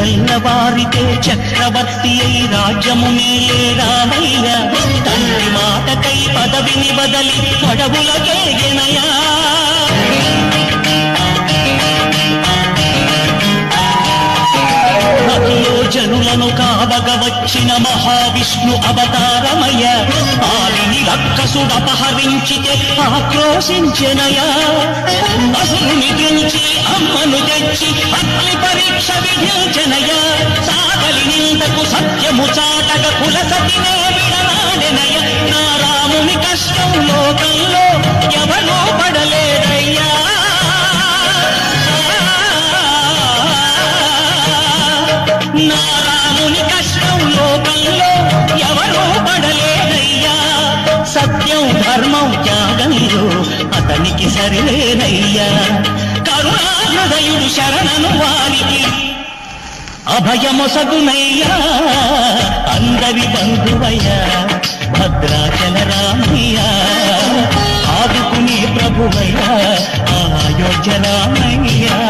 తెల్లవారితే చక్రవర్తి అయి రాజ్యము రాజ్యమునే రామయ్య తండ్రి మాటకై పదవిని బదలి పడవులకేగినయా భక్తిలో జనులను కావగ వచ్చిన మహావిష్ణు అవతారమయ ఆవిని రక్కసుడపహరించితే ఆక్రోశించనయా. ఆక్రోశించెనయా అసురుని గెలిచి కులసతినే కష్టం లోకంలో ఎవరూ పడలేదయ్యా సత్యం ధర్మం త్యాగంలో అతనికి సరిలేదయ్యా కరుణా శరణను వారికి అభయమొసగునయ్యా పల్లవి బంధువయ్య భద్రాచల రామయ్య. ఆదుకునే ప్రభువయ్య అయోధ్య రామయ్యా.